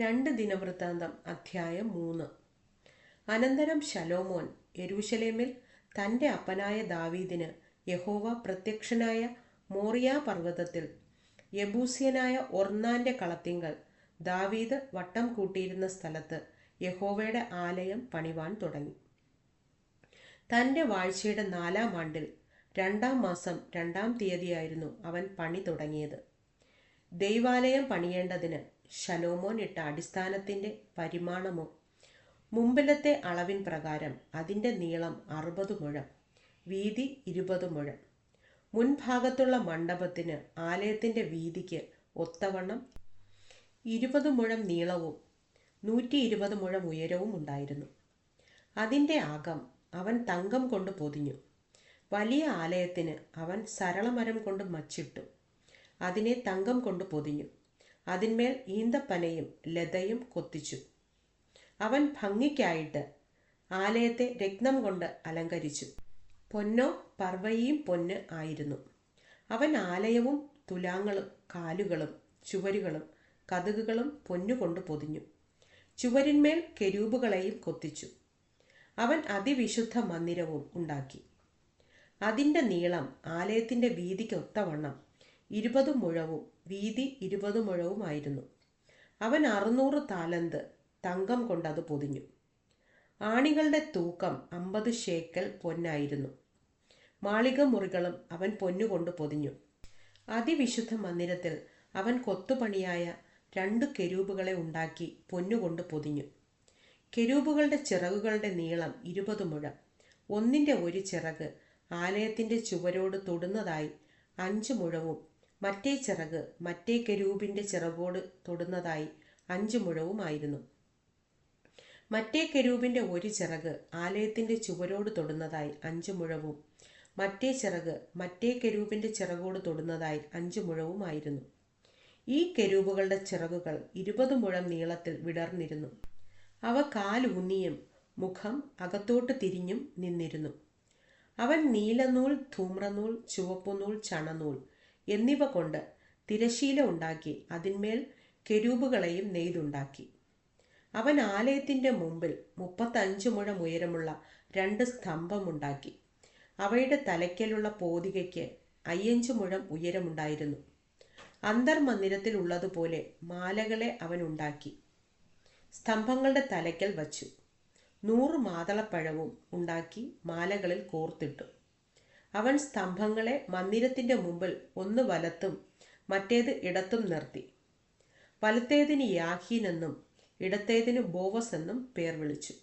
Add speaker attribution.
Speaker 1: രണ്ട് ദിനവൃത്താന്തം അധ്യായം മൂന്ന്. അനന്തരം ശലോമോൻ യെരൂശലേമിൽ തന്റെ അപ്പനായ ദാവീദിന് യഹോവ പ്രത്യക്ഷനായ മോറിയ പർവതത്തിൽ യബൂസ്യനായ ഒർന്നാന്റെ കളത്തിങ്കൽ ദാവീദ് വട്ടം കൂട്ടിയിരുന്ന സ്ഥലത്ത് യഹോവയുടെ ആലയം പണിവാൻ തുടങ്ങി. തന്റെ വാഴ്ചയുടെ നാലാം ആണ്ടിൽ രണ്ടാം മാസം രണ്ടാം തീയതിയായിരുന്നു അവൻ പണി തുടങ്ങിയത്. ദൈവാലയം പണിയേണ്ടതിന് ശലോമോൻ ഇട്ട അടിസ്ഥാനത്തിന്റെ പരിമാണമോ? മുമ്പിലത്തെ അളവിൻ പ്രകാരം അതിന്റെ നീളം അറുപത് മുഴം വീതി ഇരുപത് മുഴം. മുൻഭാഗത്തുള്ള മണ്ഡപത്തിന് ആലയത്തിന്റെ വീതിക്ക് ഒത്തവണ്ണം ഇരുപത് മുഴം നീളവും നൂറ്റി ഇരുപത് മുഴം ഉയരവും ഉണ്ടായിരുന്നു. അതിന്റെ ആകം അവൻ തങ്കം കൊണ്ട് പൊതിഞ്ഞു. വലിയ ആലയത്തിന് അവൻ സരളമരം കൊണ്ട് മച്ചിട്ടു. അതിനെ തങ്കം കൊണ്ട് പൊതിഞ്ഞു. അതിന്മേൽ ഈന്തപ്പനയും ലതയും കൊത്തിച്ചു. അവൻ ഭംഗിക്കായിട്ട് ആലയത്തെ രത്നം കൊണ്ട് അലങ്കരിച്ചു. പൊന്നോ പർവയും പൊന്ന് ആയിരുന്നു. അവൻ ആലയവും തുലാങ്ങളും കാലുകളും ചുവരുകളും കതുകുകളും പൊന്നുകൊണ്ട് പൊതിഞ്ഞു. ചുവരിന്മേൽ കെരൂപുകളെയും കൊത്തിച്ചു. അവൻ അതിവിശുദ്ധ മന്ദിരവും ഉണ്ടാക്കി. അതിന്റെ നീളം ആലയത്തിന്റെ വീതിക്ക് ഒത്തവണ്ണം. ഇരുപത് മുഴവും വീതി ഇരുപത് മുഴവുമായിരുന്നു അവൻ അറുന്നൂറ് താലന്ത് തങ്കം കൊണ്ടത് പൊതിഞ്ഞു. ആണികളുടെ തൂക്കം അമ്പത് ഷേക്കൽ പൊന്നായിരുന്നു. മാളിക മുറികളും അവൻ പൊന്നുകൊണ്ട് പൊതിഞ്ഞു. അതിവിശുദ്ധ മന്ദിരത്തിൽ അവൻ കൊത്തുപണിയായ രണ്ട് കെരൂബുകളെ ഉണ്ടാക്കി പൊന്നുകൊണ്ട് പൊതിഞ്ഞു. കെരൂബുകളുടെ ചിറകുകളുടെ നീളം ഇരുപത് മുഴം. ഒന്നിന്റെ ഒരു ചിറക് ആലയത്തിന്റെ ചുവരോട് തൊടുന്നതായി അഞ്ച് മുഴവും മറ്റേ ചിറക് മറ്റേ കരൂപിന്റെ ചിറകോട് തൊടുന്നതായി അഞ്ചു മുഴവുമായിരുന്നു. മറ്റേ കരൂപിന്റെ ഒരു ചിറക് ആലയത്തിന്റെ ചുവരോട് തൊടുന്നതായി അഞ്ചു മുഴവും മറ്റേ ചിറക് മറ്റേ കരൂപിന്റെ ചിറകോട് തൊടുന്നതായി അഞ്ചു മുഴവുമായിരുന്നു. ഈ കരൂപുകളുടെ ചിറകുകൾ ഇരുപത് മുഴം നീളത്തിൽ വിടർന്നിരുന്നു. അവ കാലൂന്നിയും മുഖം അകത്തോട്ട് തിരിഞ്ഞും നിന്നിരുന്നു. അവൻ നീലനൂൽ ധൂമ്രനൂൽ ചുവപ്പുനൂൽ ചണനൂൽ എന്നിവ കൊണ്ട് തിരശീല ഉണ്ടാക്കി അതിന്മേൽ കെരൂബുകളെയും നെയ്തുണ്ടാക്കി. അവൻ ആലയത്തിന്റെ മുമ്പിൽ മുപ്പത്തഞ്ച് മുഴം ഉയരമുള്ള രണ്ട് സ്തംഭമുണ്ടാക്കി അവയുടെ തലയ്ക്കലുള്ള പോതികയ്ക്ക് അയ്യഞ്ച് മുഴം ഉയരമുണ്ടായിരുന്നു. അന്തർമന്ദിരത്തിൽ ഉള്ളതുപോലെ മാലകളെ അവൻ ഉണ്ടാക്കി. സ്തംഭങ്ങളുടെ തലയ്ക്കൽ വച്ചു. നൂറ് മാതളപ്പഴവും ഉണ്ടാക്കി മാലകളിൽ കോർത്തിട്ടു. അവൻ സ്തംഭങ്ങളെ മന്ദിരത്തിന്റെ മുമ്പിൽ ഒന്ന് വലത്തും മറ്റേത് ഇടത്തും നിർത്തി. വലത്തേതിന് യാഹീൻ എന്നും ഇടത്തേതിന് ബോവസ് എന്നും പേർ വിളിച്ചു.